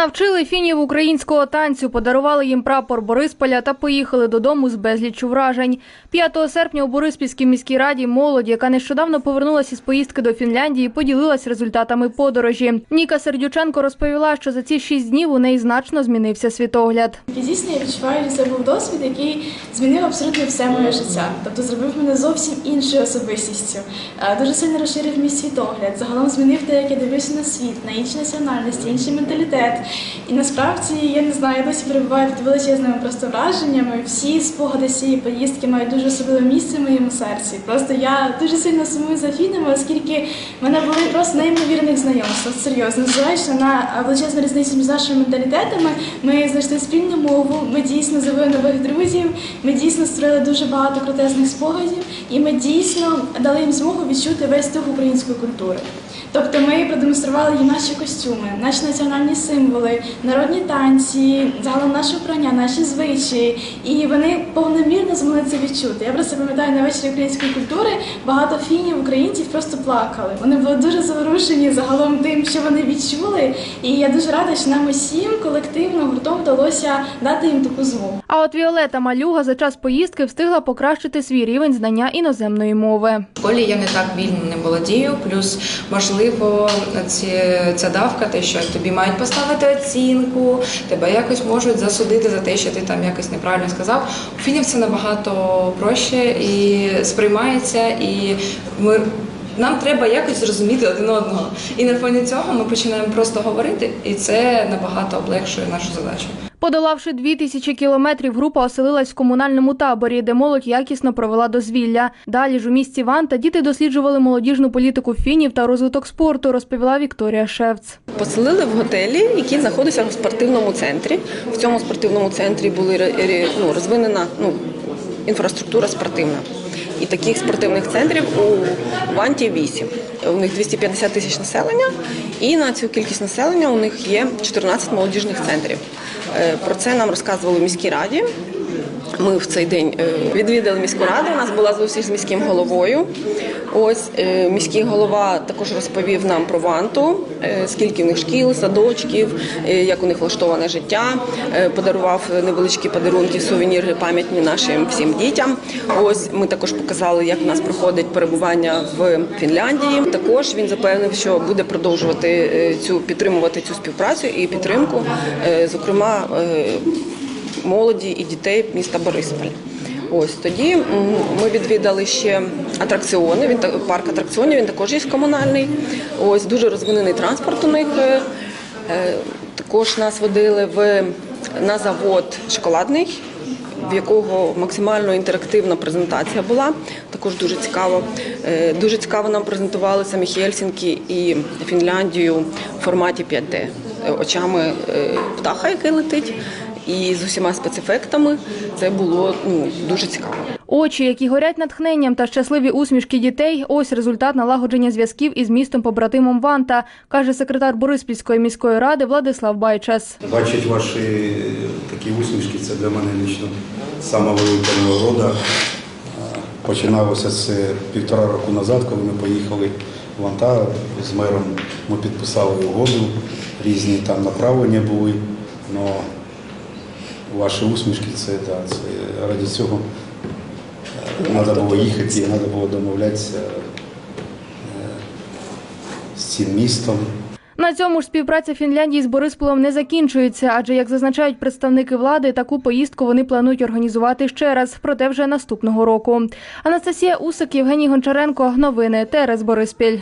Навчили фінів українського танцю, подарували їм прапор Борисполя та поїхали додому з безліччю вражень. 5 серпня у Бориспільській міській раді молодь, яка нещодавно повернулася із поїздки до Фінляндії, поділилась результатами подорожі. Ніка Сердюченко розповіла, що за ці шість днів у неї значно змінився світогляд. І я відчуваю, що це був досвід, який змінив абсолютно все моє життя. Тобто зробив мене зовсім іншою особистістю. Е, Дуже сильно розширив мій світогляд. Загалом змінив те, як я дивлюся на світ, на інші національності, інший менталітет. І насправді я не знаю, я досі перебуваю під величезними просто враженнями. Всі спогади цієї поїздки мають дуже особливе місце в моєму серці. Просто я дуже сильно сумую за фінами, оскільки в мене були просто неймовірних знайомств. Серйозно, зважаючи на величезну різницю між нашими менталітетами, ми знайшли спільну мову, ми дійсно завели нових друзів, ми дійсно створили дуже багато крутезних спогадів, і ми дійсно дали їм змогу відчути весь дух української культури. Тобто ми продемонстрували їм наші костюми, наші національні символи, народні танці, загалом наше вбрання, наші звичаї. І вони повномірно змогли це відчути. Я просто пам'ятаю на вечорі української культури багато фінів, українців просто плакали. Вони були дуже заворушені загалом тим, що вони відчули. І я дуже рада, що нам усім колективно гуртом вдалося дати їм таку змогу. А от Віолета Малюга за час поїздки встигла покращити свій рівень знання іноземної мови. В школі я не так вільно не володію, плюс можливо ці, ця давка, те, що тобі мають поставити оцінку, тебе якось можуть засудити за те, що ти там якось неправильно сказав. У фінів це набагато проще і сприймається, і ми. Нам треба якось зрозуміти один одного. І на фоні цього ми починаємо просто говорити, і це набагато облегшує нашу задачу. Подолавши дві тисячі кілометрів, група оселилась в комунальному таборі, де молодь якісно провела дозвілля. Далі ж у місті Ванта діти досліджували молодіжну політику фінів та розвиток спорту, розповіла Вікторія Шевц. Поселили в готелі, який знаходився в спортивному центрі. В цьому спортивному центрі були ну, розвинена ну, інфраструктура спортивна. І таких спортивних центрів у Ванті 8. У них 250 тисяч населення, і на цю кількість населення у них є 14 молодіжних центрів. Е, Про це нам розказували в міській раді. Ми в цей день е, відвідали міську раду. У нас була зустріч з міським головою. Ось е, міський голова також розповів нам про ванту, е, скільки в них шкіл, садочків, як у них влаштоване життя. Подарував невеличкі подарунки, сувеніри пам'ятні нашим всім дітям. Ось ми також показали, як у нас проходить перебування в Фінляндії. Також він запевнив, що буде продовжувати цю підтримувати цю співпрацю і підтримку, зокрема. Молоді і дітей міста Борисполь. Ось тоді ми відвідали ще атракціони. Він парк атракціонів. Він також є комунальний. Ось дуже розвинений транспорт у них. Е, е, Також нас водили в на завод шоколадний. В якого максимально інтерактивна презентація була, також дуже цікаво. Е, Дуже цікаво нам презентували самі Хельсінкі і Фінляндію в форматі 5D е, очами птаха, який летить, і з усіма спецефектами. Це було ну, дуже цікаво. Очі, які горять натхненням та щасливі усмішки дітей, ось результат налагодження зв'язків із містом побратимом Ванта, каже секретар Бориспільської міської ради Владислав Байчас. Бачить ваші такі усмішки, це для мене лічно сама велика нагорода. Починалося це півтора року назад, коли ми поїхали в Антар з мером. Ми підписали угоду, різні там направлення були. Но ваші усмішки це, да, це раді цього треба було їхати, треба було домовлятися е, з цим містом. На цьому ж співпраця Фінляндії з Борисполем не закінчується, адже як зазначають представники влади, таку поїздку вони планують організувати ще раз, проте вже наступного року. Анастасія Усик, Євгеній Гончаренко. Новини ТРС Бориспіль.